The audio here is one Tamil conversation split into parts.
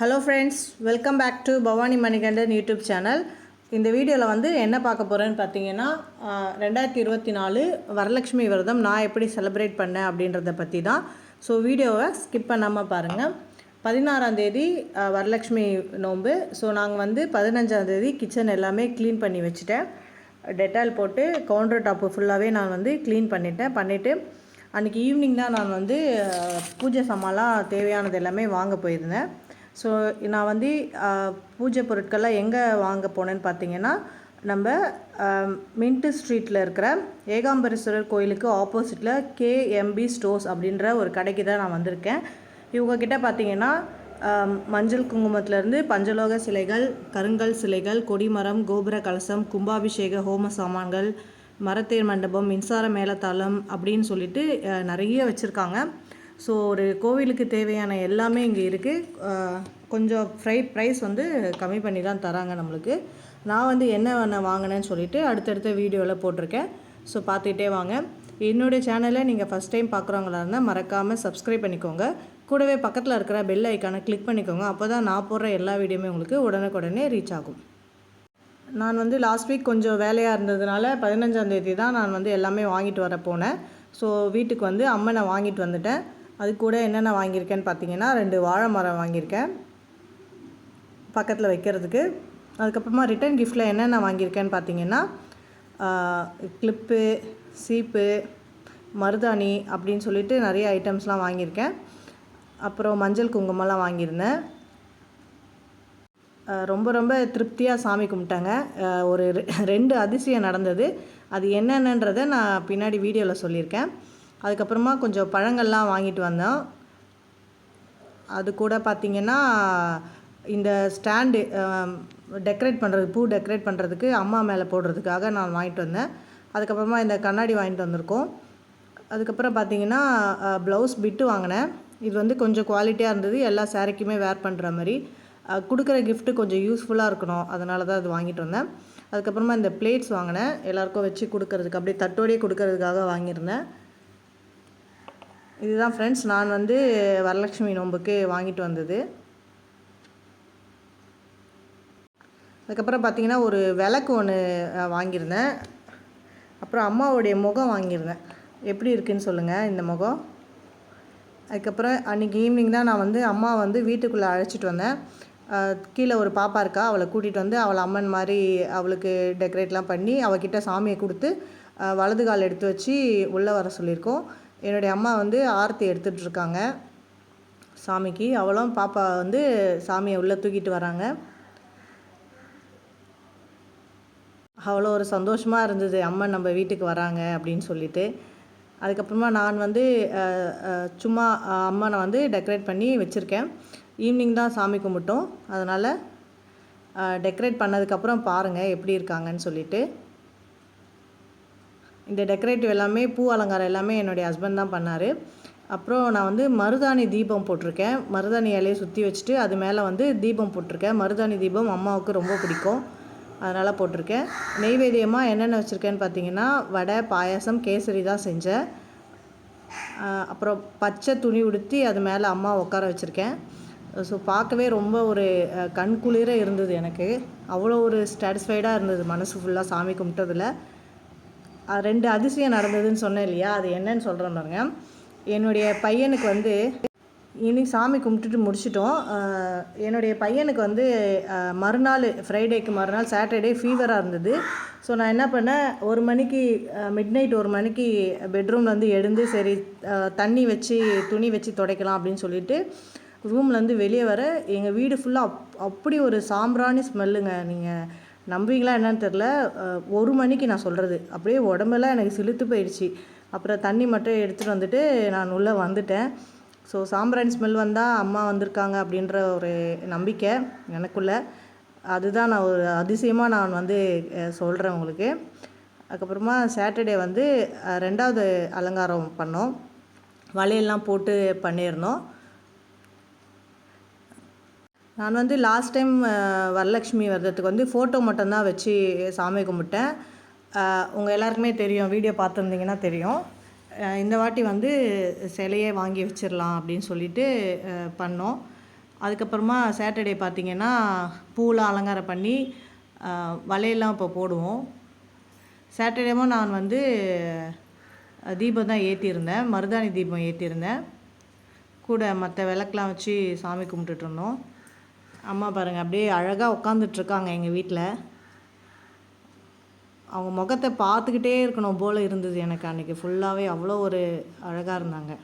Hello friends welcome back to Bhavani Manikandan YouTube channel இந்த வீடியோவில் வந்து என்ன பார்க்க போகிறேன்னு பார்த்தீங்கன்னா ரெண்டாயிரத்தி இருபத்தி நாலு வரலட்சுமி விரதம் நான் எப்படி செலிப்ரேட் பண்ணேன் அப்படின்றத பற்றி தான். ஸோ வீடியோவை ஸ்கிப் பண்ணாமல் பாருங்கள் பதினாறாந்தேதி வரலட்சுமி நோன்பு. ஸோ நாங்கள் வந்து பதினஞ்சாந்தேதி கிச்சன் எல்லாமே க்ளீன் பண்ணி வச்சுட்டேன். டெட்டால் போட்டு கவுண்டர் டாப்பு ஃபுல்லாகவே நான் வந்து க்ளீன் பண்ணிட்டேன். பண்ணிவிட்டு அன்றைக்கி ஈவினிங் தான் நான் வந்து பூஜை சாமான்லாம் தேவையானது எல்லாமே வாங்க போயிருந்தேன். ஸோ நான் வந்து பூஜை பொருட்கள்லாம் எங்கே வாங்க போனேன்னு பார்த்தீங்கன்னா நம்ம மின்ட்டு ஸ்ட்ரீட்டில் இருக்கிற ஏகாம்பரேஸ்வரர் கோயிலுக்கு ஆப்போசிட்டில் கேஎம்பி ஸ்டோர்ஸ் அப்படின்ற ஒரு கடைக்கு தான் நான் வந்திருக்கேன். இவங்கக்கிட்ட பார்த்தீங்கன்னா மஞ்சள் குங்குமத்திலேருந்து பஞ்சலோக சிலைகள் கருங்கல் சிலைகள் கொடிமரம் கோபுர கலசம் கும்பாபிஷேக ஹோம சாமான்கள் மரத்தேர் மண்டபம் மின்சார மேலத்தாளம் அப்படின்னு சொல்லிட்டு நிறைய வச்சுருக்காங்க. ஸோ ஒரு கோவிலுக்கு தேவையான எல்லாமே இங்கே இருக்குது கொஞ்சம் ஃப்ரை ப்ரைஸ் வந்து கம்மி பண்ணி தான் தராங்க நம்மளுக்கு. நான் வந்து என்ன வேணால் வாங்கினேன்னு சொல்லிட்டு அடுத்தடுத்த வீடியோவில் போட்டிருக்கேன். ஸோ பார்த்துக்கிட்டே வாங்க. என்னுடைய சேனலை நீங்கள் ஃபஸ்ட் டைம் பார்க்குறவங்களா இருந்தால் மறக்காமல் சப்ஸ்கிரைப் பண்ணிக்கோங்க. கூடவே பக்கத்தில் இருக்கிற பெல் ஐக்கானை கிளிக் பண்ணிக்கோங்க. அப்போ தான் நான் போடுற எல்லா வீடியோமே உங்களுக்கு உடனுக்குடனே ரீச் ஆகும். நான் வந்து லாஸ்ட் வீக் கொஞ்சம் வேலையாக இருந்ததுனால பதினஞ்சாந்தேதி தான் நான் வந்து எல்லாமே வாங்கிட்டு வர போனேன். ஸோ வீட்டுக்கு வந்து அம்மனை வாங்கிட்டு வந்துட்டேன். அது கூட என்னென்ன வாங்கியிருக்கேன்னு பார்த்தீங்கன்னா ரெண்டு வாழை மரம் வாங்கியிருக்கேன். பக்கத்தில் வைக்கிறதுக்கு. அதுக்கப்புறமா ரிட்டர்ன் கிஃப்ட்டில் என்னென்ன வாங்கியிருக்கேன்னு பார்த்தீங்கன்னா கிளிப்பு சீப்பு மருதாணி அப்படின்னு சொல்லிட்டு நிறைய ஐட்டம்ஸ்லாம் வாங்கியிருக்கேன். அப்புறம் மஞ்சள் குங்குமம்லாம் வாங்கியிருந்தேன். ரொம்ப ரொம்ப திருப்தியாக சாமி கும்பிட்டாங்க. ஒரு ரெ- ரெண்டு அதிசயம் நடந்தது. அது என்னென்னன்றதை நான் பின்னாடி வீடியோவில் சொல்லியிருக்கேன். அதுக்கப்புறமா கொஞ்சம் பழங்கள்லாம் வாங்கிட்டு வந்தோம். அது கூட பார்த்திங்கன்னா இந்த ஸ்டாண்டு டெக்கரேட் பண்ணுறது பூ டெக்கரேட் பண்ணுறதுக்கு அம்மா மேலே போடுறதுக்காக நான் வாங்கிட்டு வந்தேன். அதுக்கப்புறமா இந்த கண்ணாடி வாங்கிட்டு வந்திருக்கோம். அதுக்கப்புறம் பார்த்தீங்கன்னா ப்ளவுஸ் பிட்டு வாங்கினேன். இது வந்து கொஞ்சம் குவாலிட்டியாக இருந்தது. எல்லா சேரீக்குமே வேர் பண்ணுற மாதிரி. கொடுக்குற கிஃப்ட்டு கொஞ்சம் யூஸ்ஃபுல்லாக இருக்கணும். அதனால தான் அது வாங்கிட்டு வந்தேன். அதுக்கப்புறமா இந்த பிளேட்ஸ் வாங்கினேன். எல்லாருக்கும் வச்சு கொடுக்கறதுக்கு அப்படியே தட்டோடையே கொடுக்கறதுக்காக வாங்கியிருந்தேன். இதுதான் ஃப்ரெண்ட்ஸ் நான் வந்து வரலட்சுமி நோன்புக்கு வாங்கிட்டு வந்தது. அதுக்கப்புறம் பார்த்தீங்கன்னா ஒரு விளக்கு ஒன்று வாங்கியிருந்தேன். அப்புறம் அம்மாவுடைய முகம் வாங்கியிருந்தேன். எப்படி இருக்குன்னு சொல்லுங்கள் இந்த முகம். அதுக்கப்புறம் அன்றைக்கி ஈவினிங் தான் நான் வந்து அம்மா வந்து வீட்டுக்குள்ளே அழைச்சிட்டு வந்தேன். கீழே ஒரு பாப்பா இருக்கா அவளை கூட்டிகிட்டு வந்து அவளை அம்மன் மாதிரி அவளுக்கு டெக்கரேட்லாம் பண்ணி அவகிட்ட சாமியை கொடுத்து வலது கால் எடுத்து வச்சு உள்ளே வர சொல்லியிருக்கோம். என்னுடைய அம்மா வந்து ஆரத்தி எடுத்துகிட்ருக்காங்க சாமிக்கு அவளும் பாப்பா வந்து சாமியை உள்ளே தூக்கிட்டு வராங்க. அவ்வளோ ஒரு சந்தோஷமாக இருந்தது. அம்மன் நம்ம வீட்டுக்கு வராங்க அப்படின்னு சொல்லிட்டு. அதுக்கப்புறமா நான் வந்து சும்மா அம்மனை வந்து டெக்கரேட் பண்ணி வச்சுருக்கேன். ஈவினிங் தான் சாமி கும்பிட்டோம். அதனால் டெக்கரேட் பண்ணதுக்கப்புறம் பாருங்கள் எப்படி இருக்காங்கன்னு சொல்லிட்டு. இந்த டெக்கரேட்டிவ் எல்லாமே பூ அலங்காரம் எல்லாமே என்னுடைய ஹஸ்பண்ட் தான் பண்ணார். அப்புறம் நான் வந்து மருதாணி தீபம் போட்டிருக்கேன். மருதாணி இலையை சுற்றி வச்சுட்டு அது மேலே வந்து தீபம் போட்டிருக்கேன். மருதாணி தீபம் அம்மாவுக்கு ரொம்ப பிடிக்கும். அதனால் போட்டிருக்கேன். நெய்வேத்தியமாக என்னென்ன வச்சுருக்கேன்னு பார்த்தீங்கன்னா வடை பாயாசம் கேசரி தான் செஞ்சேன். அப்புறம் பச்சை துணி உடுத்தி அது மேலே அம்மா உட்கார வச்சுருக்கேன். ஸோ பார்க்கவே ரொம்ப ஒரு கண்குளிர கண் குளிர இருந்தது எனக்கு. அவ்வளோ ஒரு சாட்டிஸ்ஃபைடாக இருந்தது. மனசு ஃபுல்லாக சாமி கும்பிட்டதில். ரெண்டு அதிசயம் நடந்ததுன்னு சொன்னேன் இல்லையா? அது என்னன்னு சொல்கிறேன் பாருங்க. என்னுடைய பையனுக்கு வந்து இனி சாமி கும்பிட்டுட்டு முடிச்சிட்டோம். என்னுடைய பையனுக்கு வந்து மறுநாள் ஃப்ரைடேக்கு மறுநாள் சாட்டர்டே ஃபீவராக இருந்தது. ஸோ நான் என்ன பண்ணேன்? ஒரு மணிக்கு மிட் நைட் ஒரு மணிக்கு பெட்ரூம்லேருந்து எழுந்து சரி தண்ணி வச்சு துணி வச்சு துடைக்கலாம் அப்படின்னு சொல்லிட்டு ரூம்லேருந்து வெளியே வர எங்கள் வீடு ஃபுல்லாக அப் அப்படி ஒரு சாம்பிராணி ஸ்மெல்லுங்க நீங்கள் நம்புவீங்களா என்னன்னு தெரில ஒரு மணிக்கு நான் சொல்கிறது அப்படியே உடம்பெல்லாம் எனக்கு சிலுத்து போயிடுச்சு. அப்புறம் தண்ணி மட்டும் எடுத்துகிட்டு வந்துட்டு நான் உள்ளே வந்துட்டேன். ஸோ சாம்பிராணி ஸ்மெல் வந்தால் அம்மா வந்திருக்காங்க அப்படின்ற ஒரு நம்பிக்கை எனக்குள்ள. அதுதான் நான் ஒரு அதிசயமாக நான் வந்து சொல்கிறேன் உங்களுக்கு. அதுக்கப்புறமா சாட்டர்டே வந்து ரெண்டாவது அலங்காரம் பண்ணோம். வலையெல்லாம் போட்டு பண்ணியிருந்தோம் நான் வந்து லாஸ்ட் டைம் வரலட்சுமி விரதத்துக்கு வந்து ஃபோட்டோ மட்டும்தான் வச்சு சாமி கும்பிட்டேன். உங்கள் எல்லாருக்குமே தெரியும் வீடியோ பார்த்துருந்தீங்கன்னா தெரியும். இந்த வாட்டி வந்து சிலையே வாங்கி வச்சிடலாம் அப்படின்னு சொல்லிட்டு பண்ணோம். அதுக்கப்புறமா சாட்டர்டே பார்த்திங்கன்னா பூலாம் அலங்காரம் பண்ணி வலையெல்லாம் இப்போ போடுவோம். சாட்டர்டேவும் நான் வந்து தீபம் தான் ஏற்றியிருந்தேன் மருதாணி தீபம் ஏற்றியிருந்தேன் கூட மற்ற விளக்கெலாம் வச்சு சாமி கும்பிட்டுட்டு இருந்தோம். அம்மா பாருங்கள் அப்படியே அழகாக உட்காந்துட்ருக்காங்க எங்கள் வீட்டில் அவங்க முகத்தை பார்த்துக்கிட்டே இருக்கணும் போல் இருந்தது எனக்கு அன்றைக்கி ஃபுல்லாகவே அவ்வளோ ஒரு அழகாக இருந்தாங்க.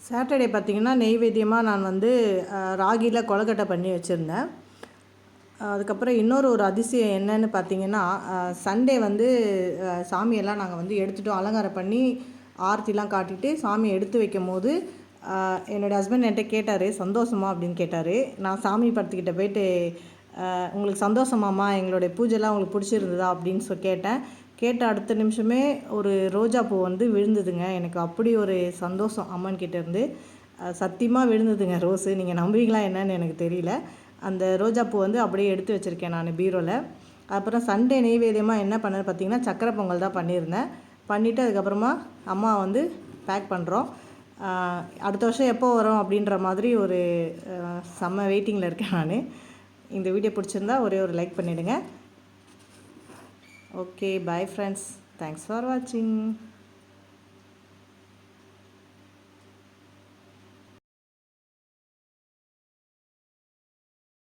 சாட்டர்டே பார்த்திங்கன்னா நெய்வேத்தியமாக நான் வந்து ராகியில் கொலக்கட்டை பண்ணி வச்சுருந்தேன். அதுக்கப்புறம் இன்னொரு ஒரு அதிசயம் என்னன்னு பார்த்தீங்கன்னா சண்டே வந்து சாமியெல்லாம் நாங்கள் வந்து எடுத்துட்டோம். அலங்காரம் பண்ணி ஆர்த்திலாம் காட்டிட்டு சாமியை எடுத்து வைக்கும் போது என்னோடய ஹஸ்பண்ட் என்கிட்ட கேட்டார் சந்தோஷமா? அப்படின்னு கேட்டார். நான் சாமி படத்துக்கிட்ட போயிட்டு உங்களுக்கு சந்தோஷமாம்மா எங்களுடைய பூஜைலாம் உங்களுக்கு பிடிச்சிருந்ததா அப்படின்னு சொல்லி கேட்டேன். கேட்ட அடுத்த நிமிஷமே ஒரு ரோஜா பூ வந்து விழுந்ததுங்க. எனக்கு அப்படி ஒரு சந்தோஷம் அம்மன் கிட்டேருந்து சத்தியமாக விழுந்ததுங்க ரோஸு. நீங்கள் நம்புவீங்களா என்னன்னு எனக்கு தெரியல. அந்த ரோஜா பூ வந்து அப்படியே எடுத்து வச்சுருக்கேன் நான் பீரோவில் அப்புறம் சண்டே நெய்வேதியமாக என்ன பண்ணது பார்த்திங்கன்னா சக்கரை பொங்கல் தான் பண்ணியிருந்தேன். பண்ணிவிட்டு அதுக்கப்புறமா அம்மா வந்து பேக் பண்ணுறோம் அடுத்த வருஷம் எப்போ வரும் அப்படின்ற மாதிரி ஒரு செம்ம வெயிட்டிங்கில் இருக்கேன் நான். இந்த வீடியோ பிடிச்சிருந்தா ஒரே ஒரு லைக் பண்ணிவிடுங்க okay bye friends thanks for வாட்சிங்